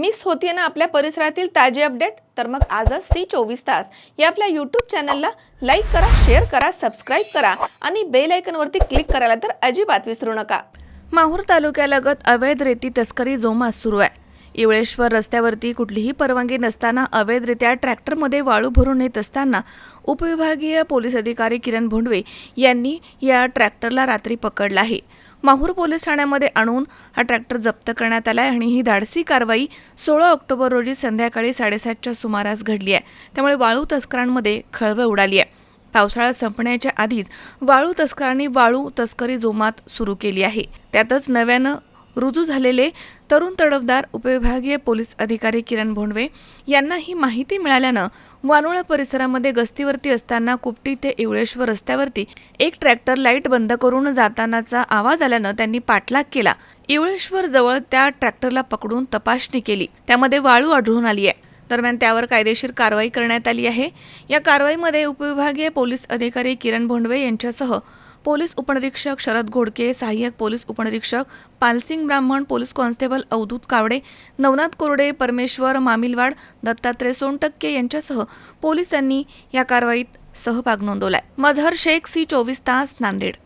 Miss होतीये ना आपल्या परिसरातील ताजे अपडेट? तर मग आजच सी चोवीस तास. या आपल्या यूट्यूब चॅनलला लाईक करा शेअर करा सबस्क्राईब करा आणि बेल आयकनवरती क्लिक करायला तर अजिबात विसरू नका. माहूर तालुक्यालगत अवैध रेती तस्करी जोमात सुरू आहे. इवळेश्वर रस्त्यावरती कुठलीही परवानगी नसताना अवैधरित्या ट्रॅक्टरमध्ये वाळू भरून नेत असताना उपविभागीय पोलीस अधिकारी किरण भोंडवे यांनी या ट्रॅक्टरला रात्री पकडला आहे. माहूर पोलीस ठाण्यामध्ये आणून हा ट्रॅक्टर जप्त करण्यात आला आहे आणि ही धाडसी कारवाई सोळा ऑक्टोबर रोजी संध्याकाळी साडेसातच्या सुमारास घडली आहे. त्यामुळे वाळू तस्करांमध्ये खळबळ उडाली आहे. पावसाळा संपण्याच्या आधीच वाळू तस्करांनी वाळू तस्करी जोमात सुरू केली आहे. त्यातच नव्यानं रुजू झालेले तरुण तडफदार उपविभागीय पोलीस अधिकारी किरण भोंडवे यांना ही माहिती मिळाल्यानं वानोळा परिसरामध्ये गस्तीवरती असताना कुपटी ते इवळेश्वर रस्त्यावरती एक ट्रॅक्टर लाइट बंद करून जातानाचा आवाज आल्यानं त्यांनी पाठलाग केला. इवळेश्वर जवळ त्या ट्रॅक्टरला पकडून तपासणी केली. त्यामध्ये वाळू आढळून आली आहे. दरम्यान त्यावर कायदेशीर कारवाई करण्यात आली आहे. या कारवाईमध्ये उपविभागीय पोलीस अधिकारी किरण भोंडवे यांच्यासह पोलीस उपनिरीक्षक शरद घोडके सहाय्यक पोलीस उपनिरीक्षक पालसिंग ब्राह्मण पोलीस कॉन्स्टेबल अवधूत कावडे नवनाथ कोरडे परमेश्वर मामिलवाड दत्तात्रय सोनटक्के यांच्यासह पोलिसांनी या कारवाईत सहभाग नोंदवलाय. मझहर शेख सी चोवीस तास नांदेड.